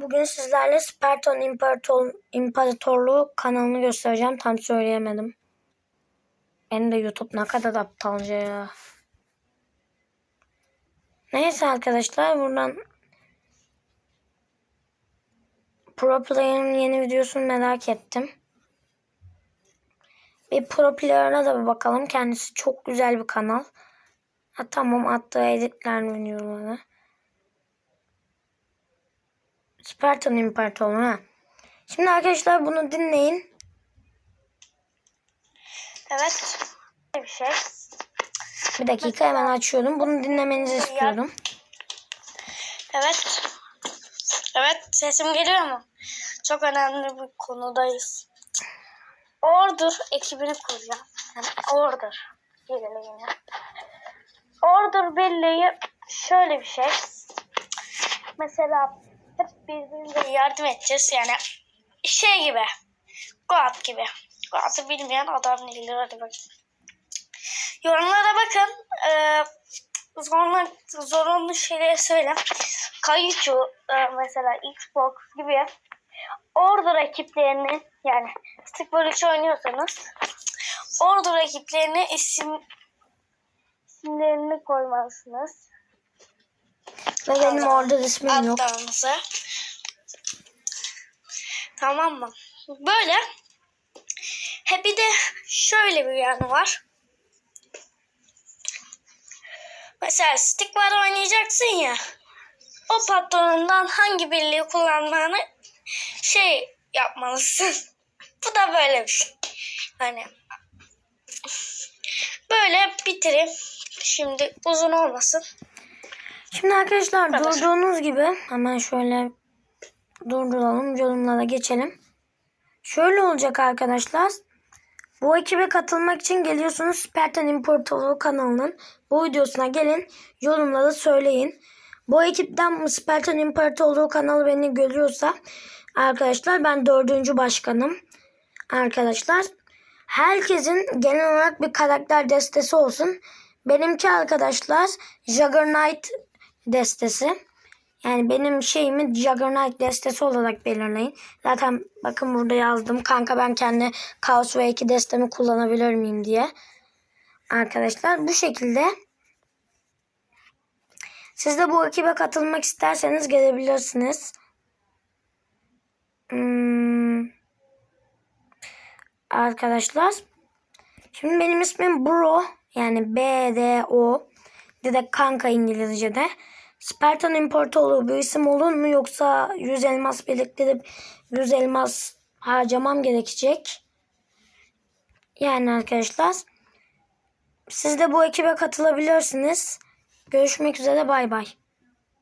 Bugün sizlerle Spartan İmparator İmparatorluğu kanalını göstereceğim. Tam söyleyemedim. Benim de YouTube ne kadar aptalca ya. Neyse arkadaşlar buradan Pro Player'ın yeni videosunu merak ettim. Bir Pro Player'ına da bir bakalım. Kendisi çok güzel bir kanal. Ha, tamam attığı editler videoları. Spartan İmparatorluğu ha. Şimdi arkadaşlar bunu dinleyin. Evet. Bir şey. Bir dakika hemen açıyorum. Bunu dinlemenizi istiyorum. Evet. Evet sesim geliyor mu? Çok önemli bir konudayız. Order ekibini kuracağım. Yani Order birliğini. Order birliği şöyle bir şey. Mesela birbirimize yardım edeceğiz. Yani şey gibi. God gibi. God'u bilmeyen adam değildir. Hadi bakın. Yorumlara bakın. Ee, zorunlu, zorunlu şeyleri söyle. Kayıcı e, mesela Xbox gibi Order ekiplerini yani Stick Bridge oynuyorsanız Order ekiplerine isim isimlerini koymalısınız. Ve benim orada ismim yok. Adlarınızı. Tamam mı? Böyle. He bir de şöyle bir yanı var. Mesela stick var oynayacaksın ya. O patronundan hangi birliği kullanmanı şey yapmalısın. Bu da böyle bir şey. Hani böyle bitireyim. Şimdi uzun olmasın. Şimdi arkadaşlar durduğunuz gibi hemen şöyle durduralım. Yorumlara geçelim. Şöyle olacak arkadaşlar. Bu ekibe katılmak için geliyorsunuz Spartan İmparatorluğu kanalının bu videosuna gelin. Yorumlara söyleyin. Bu ekipten Spartan İmparatorluğu kanalı beni görüyorsa arkadaşlar ben dördüncü başkanım. Arkadaşlar herkesin genel olarak bir karakter destesi olsun. Benimki arkadaşlar Juggernaut destesi. Yani benim şeyimi Juggernaut destesi olarak belirleyin. Zaten bakın burada yazdım. Kanka ben kendi Chaos ve 2 destemi kullanabilir miyim diye. Arkadaşlar bu şekilde siz de bu ekibe katılmak isterseniz gelebilirsiniz. Hmm. Arkadaşlar. Şimdi benim ismim Bro. Yani B-R-O. Bir kanka İngilizce'de. Spartan İmparatorluğu bir isim olur mu yoksa 100 elmas biriktirip 100 elmas harcamam gerekecek. Yani arkadaşlar siz de bu ekibe katılabilirsiniz. Görüşmek üzere bay bay.